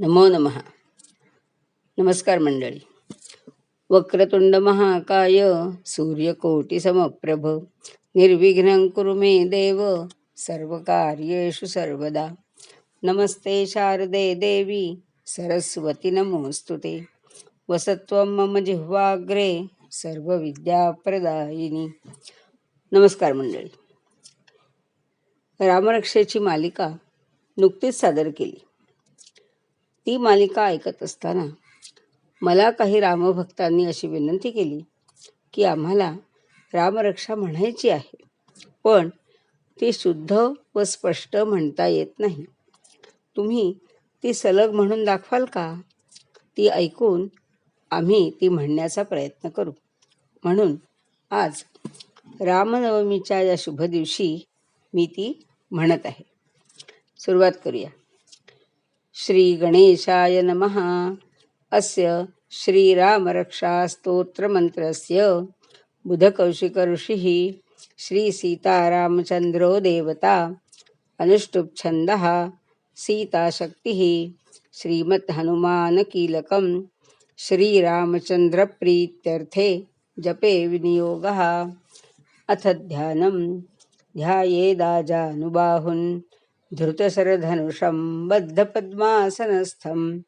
नमो नमः। नमस्कार मंडळी। वक्रतुंड महाकाय सूर्यकोटी समप्रभ निर्विघ्नं कुरु मे देव सर्व कार्येषु सर्वदा। नमस्ते शारदे देवी सरस्वती नमोस्तुते वसत्वं मम जिह्वाग्रे सर्व विद्याप्रदायिनी नमस्कार मंडळी। रामरक्षेची मालिका नुकतीच सादर केली। ती मालिका ऐकत असताना मला काही रामभक्तांनी अशी विनंती केली की आम्हाला रामरक्षा म्हणायची आहे पण ती शुद्ध व स्पष्ट म्हणता येत नाही. तुम्ही ती सलग म्हणून दाखवाल का? ती ऐकून आम्ही ती म्हणण्याचा प्रयत्न करू. म्हणून आज रामनवमीच्या या शुभ दिवशी मी ती म्हणत आहे. सुरुवात करूया. श्री गणेशाय नमः. अस्य श्रीरामरक्षास्तोत्रमन्त्रस्य बुधकौशिक ऋषिः श्रीसीतारामचन्द्रो देवता अनुष्टुप्छन्दः सीताशक्तिः श्रीमद्हनुमानकीलकं श्रीरामचन्द्रप्रीत्यर्थे जपे विनियोगः. अथ ध्यानं ध्यायेदाजानुबाहुन्. धृतशरधनुषं बद्धपद्मासनस्थं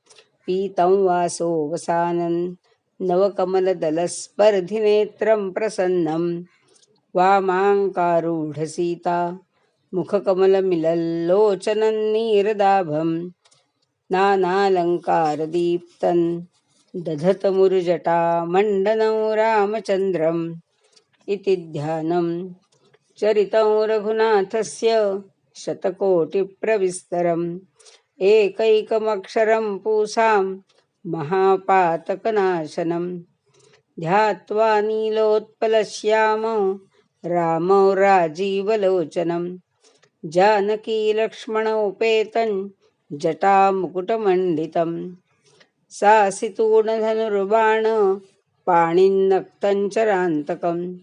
पीतं वासो वसानन् नवकमलदलस्पर्धिनेत्रं प्रसन्नं वामाङ्कारूढसीता मुखकमलमिलल्लोचनन्नीरदाभं नानालङ्कारदीप्तं दधतमुरुजटामण्डनं रामचन्द्रम् इति ध्यानं। चरितं रघुनाथस्य शतकोटिप्रविस्तरम्। एकैकमक्षरं पूसां महापातकनाशनं। ध्यात्वा नीलोत्पलश्याम रामौ राजीवलोचनं। जानकीलक्ष्मणोपेतं जटामुकुटमण्डितं सासितूणधनुर्बाण पाणिन्नक्तञ्चरान्तकं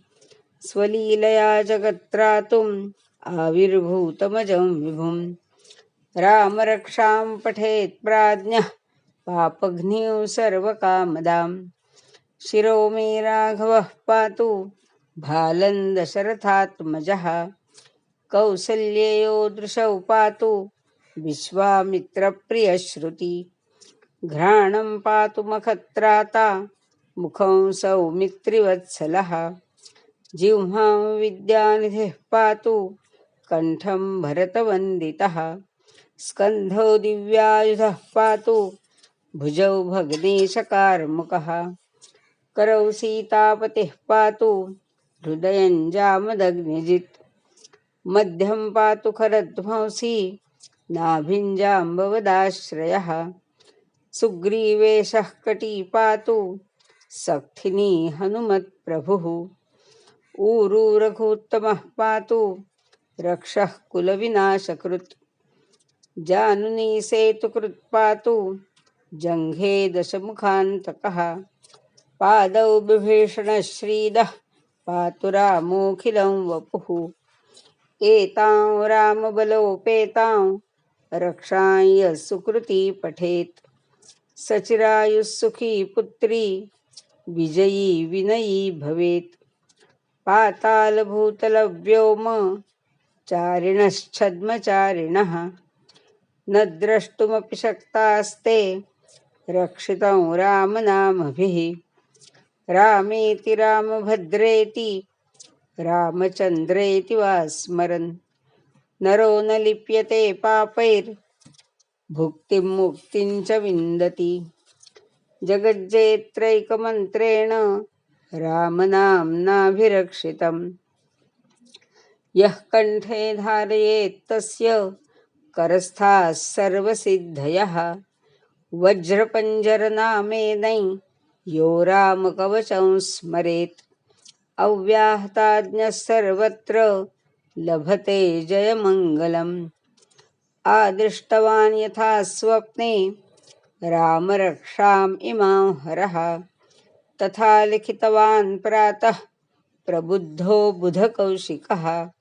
स्वलीलया जगत्रातुं आविर्भूतमजं विभुं रामरक्षां पठेत् प्राज्ञः पापघ्नीं सर्वकामदां शिरो मे राघवः पातु भालन्दशरथात्मजः। कौसल्ययो दृशौ पातु विश्वामित्रप्रियश्रुति। घ्राणं पातु मखत्राता मुखं सौमित्रिवत्सलः। जिह्वां विद्यानिधिः पातु कण्ठं भरतवन्दितः स्कन्धौ दिव्यायुधः पातु भुजौ भग्नेशकार्मुकः। करौ सीतापतिः पातु हृदयं जामदग्निजित्। मध्यं पातु खरध्वंसी नाभिञ्जाम्बवदाश्रयः। सुग्रीवेशः कटी पातु सख्थिनी हनुमत्प्रभुः। ऊरू रघुत्तमः पातु रक्षः कुलविनाशकृत् जानुनी सेतुकृत् पातु। जङ्घे दशमुखान्तकः। पादौ विभीषणश्रीदः पातु रामोऽखिलं वपुः। एतां रामबलोपेतां रक्षां सुकृती पठेत्। सचिरायुः सुखी पुत्री विजयी विनयी भवेत्। पातालभूतलव्योम चारिणश्छद्मचारिणः न द्रष्टुमपि शक्तास्ते। रक्षितं रामनामभिः। रामेति रामभद्रेति। रामचन्द्रेति वा स्मरन् नरो न लिप्यते पापैर्भुक्तिं मुक्तिं च विन्दति। जगज्जेत्रैकमन्त्रेण रामनाम्नाभिरक्षितम्। यः कण्ठे धारयेत्तस्य करस्थाः सर्वसिद्धयः। वज्रपञ्जरनामेनै यो रामकवचं स्मरेत्। अव्याहताज्ञः सर्वत्र लभते जयमङ्गलम्। आदृष्टवान् यथा स्वप्ने रामरक्षाम् इमां हरः। तथा लिखितवान् प्रातः प्रबुद्धो बुधकौशिकः।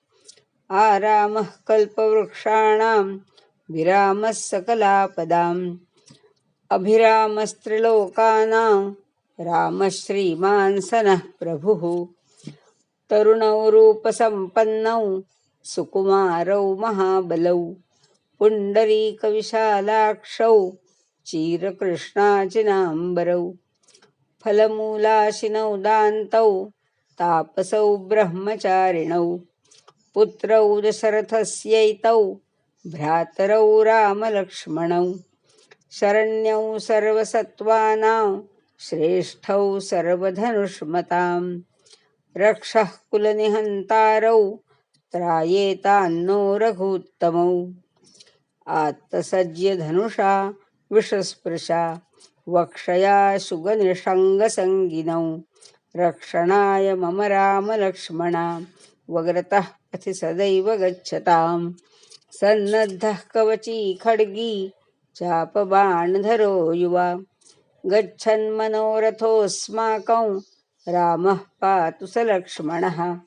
आरामः कल्पवृक्षाणां विरामः सकलापदां अभिरामस्त्रिलोकानां रामश्रीमान् सनः प्रभुः तरुणौ रूपसम्पन्नौ सुकुमारौ महाबलौ पुण्डरीकविशालाक्षौ चीरकृष्णाचिनाम्बरौ फलमूलाशिनौ दान्तौ तापसौ ब्रह्मचारिणौ पुत्रौ दशरथस्यैतौ भ्रातरौ रामलक्ष्मणौ। शरण्यौ सर्वसत्त्वानां श्रेष्ठौ सर्वधनुष्मतां रक्षः कुलनिहन्तारौ त्रायेतान्नो रघूत्तमौ। आत्तसज्यधनुषा विषस्पृशा वक्षया सुगनिषङ्गसङ्गिनौ। रक्षणाय मम रामलक्ष्मणा वग्रतः पथि सदैव गच्छताम्। सन्नद्धः कवची खड्गी चापबाणधरो युवा। गच्छन्मनोरथोऽस्माकं रामः पातु स लक्ष्मणः।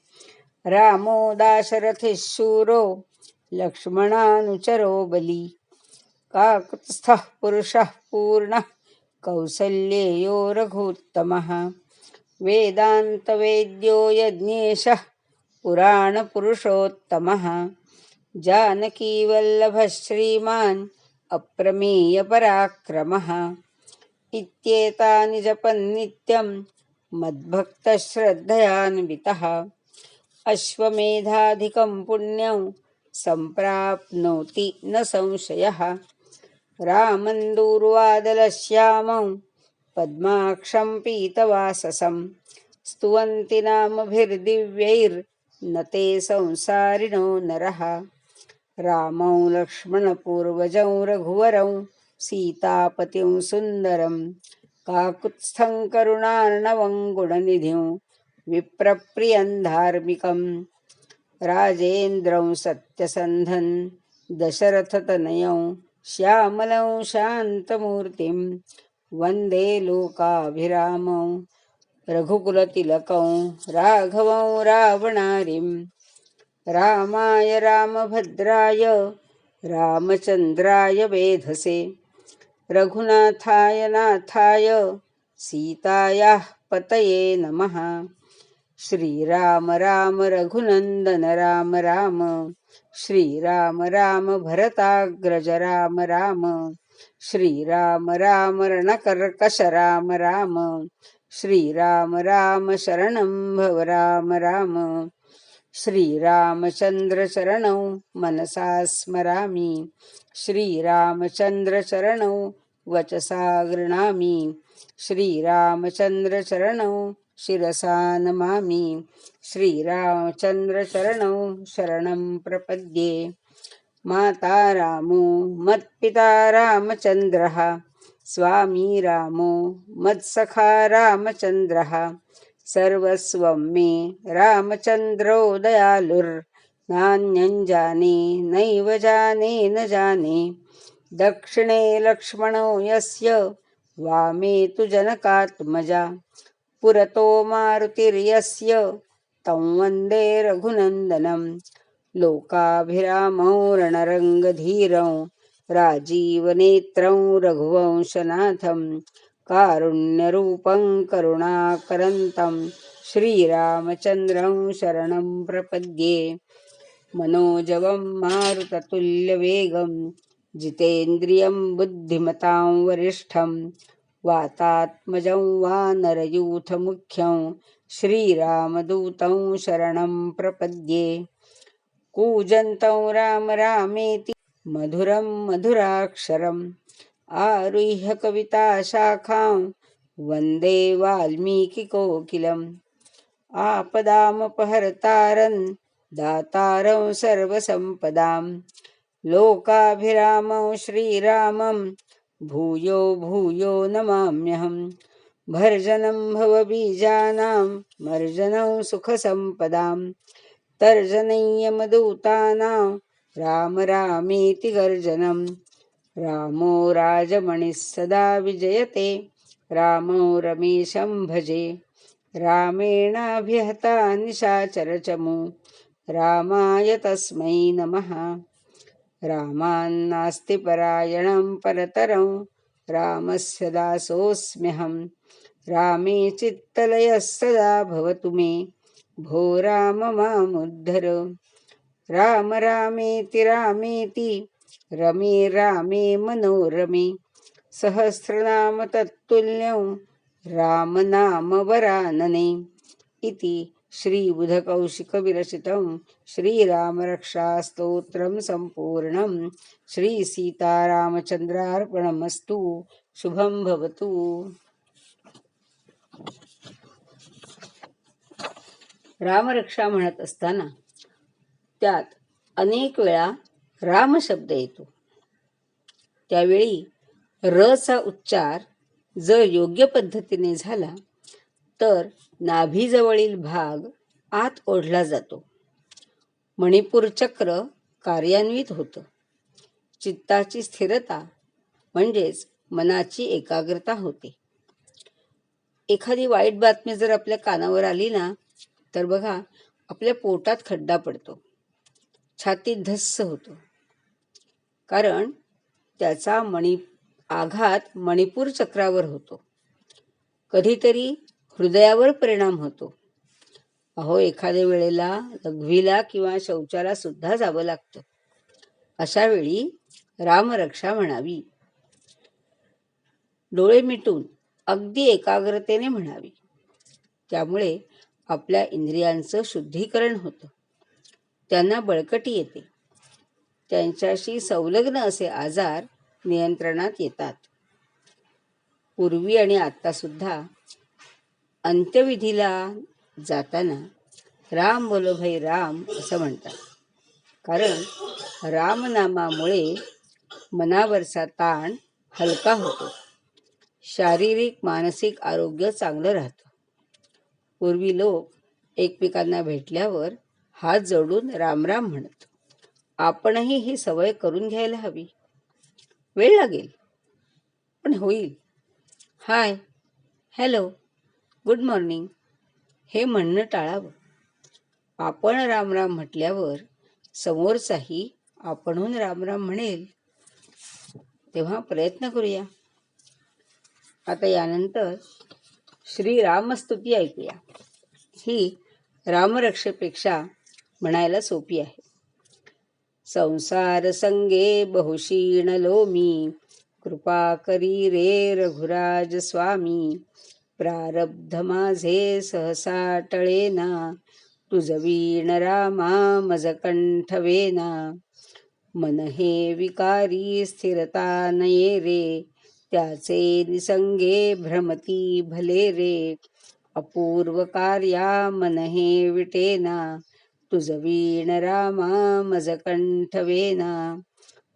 रामो दाशरथिः शूरो लक्ष्मणानुचरो बली। काकुत्स्थः पुरुषः पूर्णः कौसल्येयो रघुत्तमः। वेदान्तवेद्यो यज्ञेशः पुराणपुरुषोत्तमः। जानकीवल्लभः श्रीमान् अप्रमेयपराक्रमः। इत्येतानि जपन्नित्यं मद्भक्तश्रद्धयान्वितः। अश्वमेधाधिकं पुण्यं सम्प्राप्नोति न संशयः। रामं दूर्वादलश्यामं पद्माक्षं पीतवाससं। स्तुवन्ति नामभिर्दिव्यैर् नामभिर्दिव्यैर्न ते संसारिणो नरः। रामौ लक्ष्मणपूर्वजौ रघुवरौ सीतापतिं सुन्दरं काकुत्स्थं करुणार्णवं गुणनिधिं विप्रप्रियं धार्मिकं राजेन्द्रं सत्यसन्धं दशरथतनयं श्यामलं शान्तमूर्तिं वन्दे लोकाभिरामं रघुकुलतिलकं राघवं रावणारिं रामाय रामभद्राय रामचन्द्राय वेधसे। रघुनाथाय नाथाय सीतायाः पतये नमः। श्रीराम राम रघुनन्दन राम राम। श्रीराम राम भरताग्रज राम राम। श्रीराम राम रणकर्कश राम राम। श्रीराम राम शरणं भव राम राम। श्रीरामचन्द्रचरणौ मनसा स्मरामि। श्रीरामचन्द्रचरणौ वचसा गृणामि श्रीरामचन्द्रचरणौ शिरसा नमामि। श्रीरामचन्द्रचरणौ शरणं प्रपद्ये। माता रामो मत्पिता रामचन्द्रः स्वामी रामो मत्सखा रामचन्द्रः सर्वस्वं मे रामचन्द्रो दयालुर्नान्यं जाने नैव जाने न जाने। दक्षिणे लक्ष्मणो यस्य वामे तु जनकात्मजा। पुरतो मारुतिर्यस्य तं वन्दे रघुनन्दनं। लोकाभिरामौ रणरङ्गधीरौ। राजीवनेत्रं रघुवंशनाथं कारुण्यरूपं करुणाकरन्तं श्रीरामचन्द्रं शरणं प्रपद्ये। मनोजवं मारुततुल्यवेगं जितेन्द्रियं बुद्धिमतां वरिष्ठं वातात्मजं वानरयूथमुख्यं श्रीरामदूतं शरणं प्रपद्ये। कूजन्तं राम रामेति मधुरं मधुराक्षरम् आरुह्य कविताशाखां वन्दे वाल्मीकिकोकिलम् आपदामपहर्तारन् दातारं सर्वसम्पदां। लोकाभिरामं श्रीरामं भूयो भूयो नमाम्यहं। भर्जनं भवबीजानां मर्जनं सुखसम्पदां। तर्जनैयमदूतानां राम रामीति गर्जनं रामो राजमणिः सदा विजयते। रामो रमेशं भजे। रामेणाभिहता निशाचरचमु। रामाय तस्मै नमः। रामान्नास्ति परायणं परतरं। रामस्य दासोऽस्म्यहं। रामे चित्तलयः सदा भवतु मे। भो राम मामुद्धर। राम रामेति रामेति रमे रामे मनोरमे सहस्रनाम तत्तुल्यं रामनामवरानने इति श्रीबुधकौशिकविरचितं श्रीरामरक्षास्तोत्रं सम्पूर्णं। श्रीसीतारामचन्द्रार्पणमस्तु शुभं भवतु। रामरक्षा म्हणत असताना त्यात अनेक वेळा राम शब्द येतो. त्यावेळी रचा उच्चार जर योग्य पद्धतीने झाला तर नाभीजवळील भाग आत ओढला जातो. मणिपूर चक्र कार्यान्वित होतं. चित्ताची स्थिरता म्हणजेच मनाची एकाग्रता होते. एखादी वाईट बातमी जर आपल्या कानावर आली ना तर बघा आपल्या पोटात खड्डा पडतो. छातीत धस्स होतो. कारण त्याचा मणी आघात मणिपूर चक्रावर होतो. कधीतरी हृदयावर परिणाम होतो. अहो एखाद्या वेळेला लघवीला किंवा शौचाला सुद्धा जावं लागतं. अशा वेळी रामरक्षा म्हणावी. डोळे मिटून अगदी एकाग्रतेने म्हणावी. त्यामुळे आपल्या इंद्रियांचं शुद्धीकरण होतं. त्यांना बळकटी येते. त्यांच्याशी संलग्न असे आजार नियंत्रणात येतात. पूर्वी आणि आत्तासुद्धा सुद्धा अंत्यविधीला जाताना राम बोलो भाई राम असं म्हणतात. कारण रामनामामुळे मनावरचा ताण हलका होतो. शारीरिक मानसिक आरोग्य चांगलं राहतं. पूर्वी लोक एकमेकांना भेटल्यावर हात जोडून रामराम म्हणत. आपणही ही सवय करून घ्यायला हवी. वेळ लागेल. पण होईल. हाय. हॅलो. Good morning. हे म्हणणं टाळावं. आपण रामराम म्हटल्यावर समोरचाही आपणहून रामराम म्हणेल. तेव्हा प्रयत्न करूया. आता यानंतर श्री रामस्तुती ऐकूया. ही रामरक्षेपेक्षा म्हणायला सोपी आहे. संसार संगे बहुशीण लोमी कृपा करी रे रघुराज स्वामी प्रारब्ध माझे सहसा टळेना तुझवीण रामा मज कंठवेना मन हे विकारी स्थिरता नये रे त्याचे निसंगे भ्रमती भले रे अपूर्व कार्या मन हे विटेना. तुझवीण रामा मज कंठवेना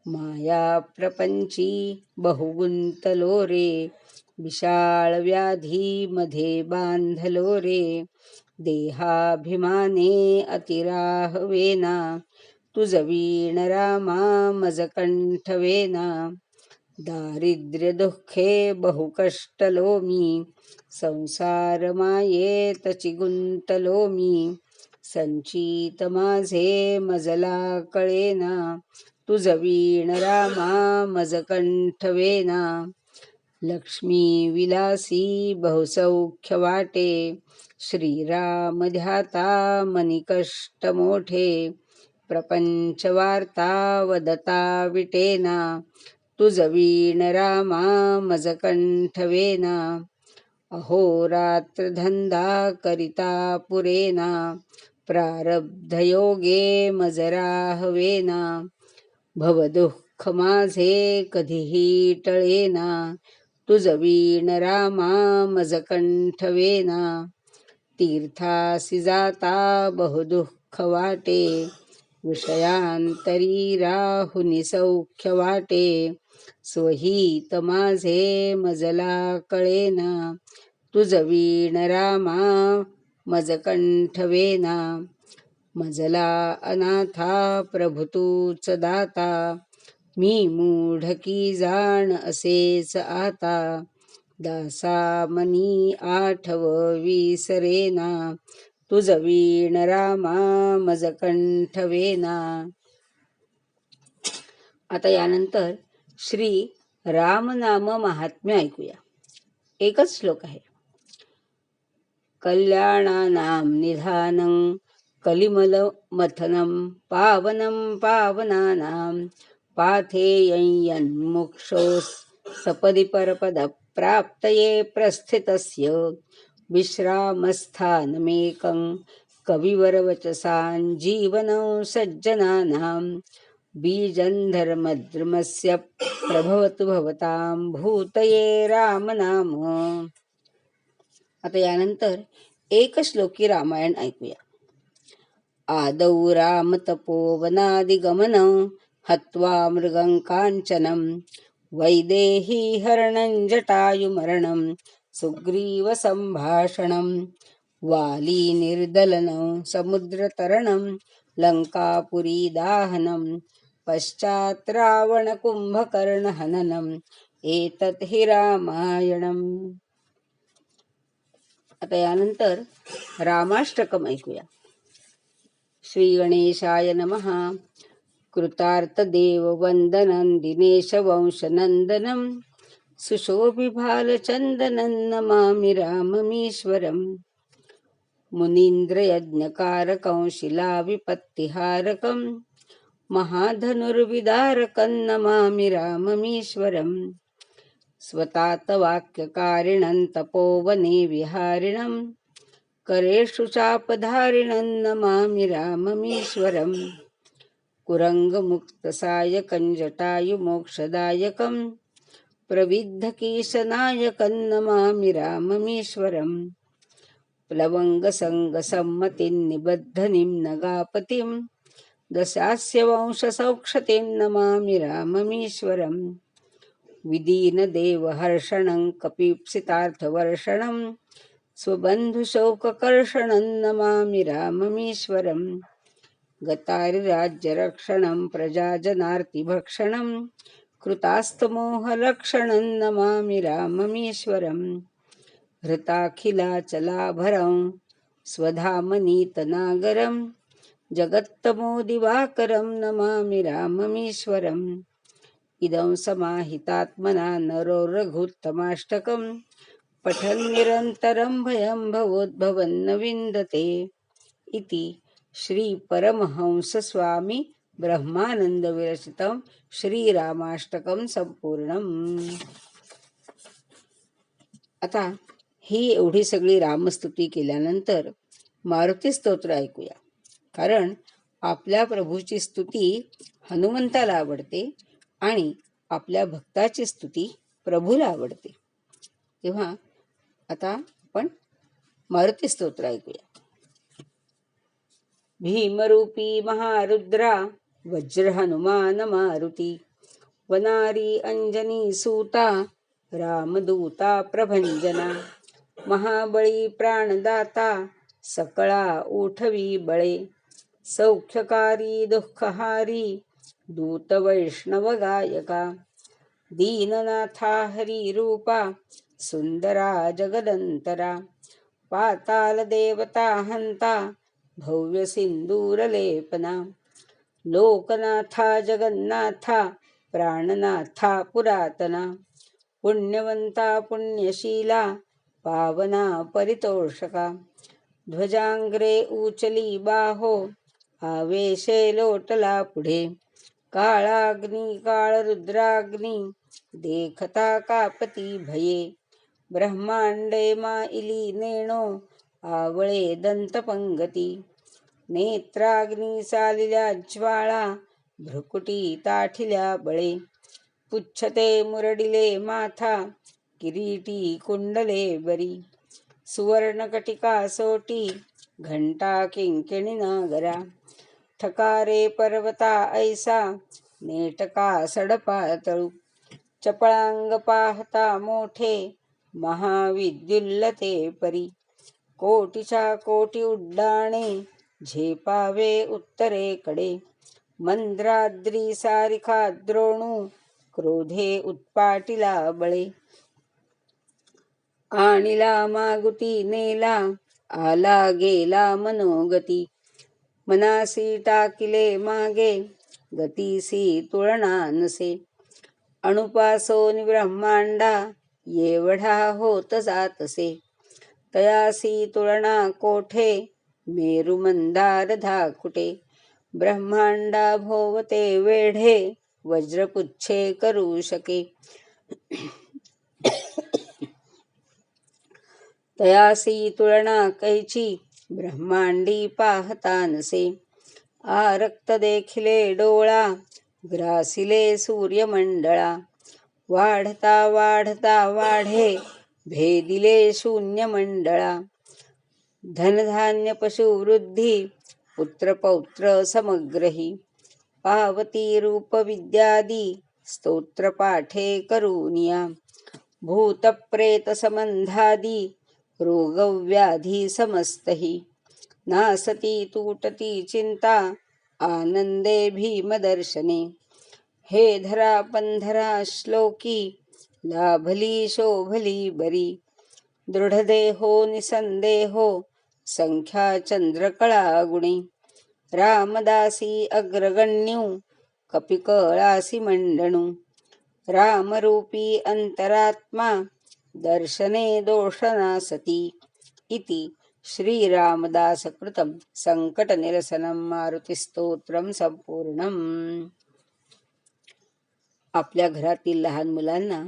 माया प्रपंची बहुगुंतलो रे विशाळ व्याधी मध्ये बांधलो रे। देहाभिमाने अतिराहवेना। तुझवीण रामा मज कंठवेना दारिद्र्य दुःखे बहुकष्टलो मी संसार मायेत चिगुंतलो मी संचित माझे मजला कळेना. तुझवीण रामा मज कंठवेना लक्ष्मी विलासी बहुसौख्य वाटे. श्रीराम ध्याता मनिकष्ट मोठे. प्रपंच वार्ता वदता विटेना. तुझवीण रामा मज कंठवेना अहोरात्र धंदा करिता पुरेना. प्रारब्धयोगे मजरा हवेना भवदुःख माझे कधीही टळेना। तुजवीण रामा मज कंठवेना तीर्थासी जाता बहुदुःख वाटे विषयांतरी राहुनी सौख्य वाटे स्वहित माझे मजला कळेना तुझवीण रामा मज कंठवेना मजला अनाथा प्रभुतूच दाता मी मूढकी जाण असेच आता दासा मनी आठव विसरेना तुझ वीण रामा मज कंठवेना आता यानंतर श्री रामनाम महात्म्य ऐकूया. एकच श्लोक आहे. कल्याणानां निधानं कलिमलमथनं पावनं पावनानां पाथेयं यन्मुक्षोः सपदि परपदप्राप्तये प्रस्थितस्य विश्रामस्थानमेकं कविवरवचसां जीवनं सज्जनानां बीजन्धर्मद्रुमस्य प्रभवतु भवतां भूतये रामनाम। आता यानंतर एक श्लोकी रामायण ऐकूया. आदौ रामतपोवनादिगमनं हत्वा मृगं काञ्चनं वैदेही हरणं जटायुमरणं सुग्रीवसम्भाषणं वालीनिर्दलनं समुद्रतरणं लङ्कापुरीदाहनं पश्चात् रावणकुम्भकर्णहननम् एतत् हि रामायणम्. आता यानंतर रामाष्टकम ऐकूया. श्री गणेशाय नमः. कृतार्थदेववन्दनं दिनेशवंशनन्दनं सुशोभिभालचन्दनं नमामि राममीश्वरम् मुनीन्द्रयज्ञकारकं शिलाविपत्तिहारकं महाधनुर्विदारकं नमामि राममीश्वरम्। स्वतातवाक्यकारिणं तपोवने विहारिणं। करेषु चापधारिणं नमामि राममीश्वरम् कुरङ्गमुक्तसायकं जटायुमोक्षदायकं। प्रविद्धकीशनायकं नमामि राममीश्वरम् प्लवङ्गसङ्गसम्मतिं निबद्धनिं नगापतिं। दशास्य वंशसौक्षतिं नमामि राममीश्वरम् विदीनदेवहर्षणं कपीप्सितार्थवर्षणं। स्वबन्धुशोककर्षणं नमामि राममीश्वरम्। गतारिराज्यरक्षणं प्रजाजनार्तिभक्षणं। कृतास्तमोहलक्षणं नमामि राममीश्वरम्। हृताखिलाचलाभरं स्वधामनीतनागरं। जगत्तमोदिवाकरं नमामि राममीश्वरम्। इदं समाहितात्मना नरो रघुत्तमाष्टकं पठन् भयं भवोद्भवन्न विन्दते इति श्रीपरमहंसस्वामी ब्रह्मानन्दविरचितं श्रीरामाष्टकं संपूर्णम् आता ही एवढी सगळी रामस्तुती केल्यानंतर मारुती स्तोत्र ऐकूया कारण आपल्या प्रभूची स्तुती हनुमंताला आवडते आणि आपल्या भक्ताची स्तुती प्रभूला आवडते. तेव्हा आता आपण मारुती स्तोत्र ऐकूया. भीमरूपी महारुद्रा वज्र हनुमान मारुती वनारी अंजनी सूता रामदूता प्रभंजना महाबळी प्राणदाता सकळा उठवी बळे सौख्यकारी दुःखहारी दूतवैष्णवगायका। गायका दीननाथा हरिरूपा सुन्दरा सुंदरा जगदंतरा पाताल देवता हंता भव्य लोकनाथा जगन्नाथा प्राणनाथा पुरातना पुण्यवंता पुण्यशीला पावना परितोषका ध्वजांग्रे उचली बाहो आवेशे लोटला पुढे। काळाग्नी काळ रुद्राग्नी देखता कापती भये। ब्रह्मांडे माइली नेणो आवळे दंतपंगती। नेत्राग्नी सालिल्या ज्वाळा भ्रुकुटी ताठिल्या बळे। पुच्छते मुरडिले माथा किरीटी कुंडले बरी। सुवर्णकटिका सोटी घंटा किंकिणी नागरा ठकारे पर्वता ऐसा नेटका सडपा तळू. चपळांग पाहता मोठे महाविद्युल्लते परी. कोटीच्या कोटी उड्डाणे झेपावे उत्तरेकडे. मंद्राद्री सारिखा द्रोणू क्रोधे उत्पाटिला बळे. आणिला मागुती नेला आला गेला मनोगती. मनासी टाकिले मागे गतीसी तुळना नसे. अणुपासोन ब्रह्मांडा एवढा होत जातसे. तयासी तुळना कोठे मेरू मंदार धाकुटे. ब्रह्मांडा भोवते वेढे वज्रपुच्छे करू शके. तयासी तुळना कैची ब्रह्मांडी पाहतानसे. आरक्त देखिले डोळा ग्रासिले सूर्यमंडळा. वाढता वाढता वाढे भेदिले शून्य मंडळा धनधान्य पशुवृद्धी पुत्रपौत्र समग्रही. पावती रूप विद्यादी स्तोत्र पाठे करूनिया. भूतप्रेत संबंधादी रोगव्याधी समस्तही. नासती तुटती चिंता आनंदे भीमदर्शने. हे धरा पंधरा श्लोकी लाभली शोभली बरी. दृढदेहो निसंदेहो संख्या चंद्रकळा गुणी रामदासी अग्रगण्यू कपिकळासी मंडणू. रामरूपी अंतरात्मा दर्शने दोषनासती इति श्रीरामदासकृतं संकटनिरसनं मारुतिस्तोत्रं संपूर्णम्। आपल्या घरातील लहान मुलांना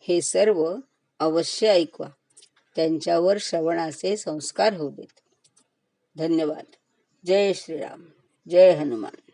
हे सर्व अवश्य ऐकवा. त्यांच्यावर श्रवणाचे संस्कार होऊ देत. धन्यवाद. जय श्रीराम. जय हनुमान.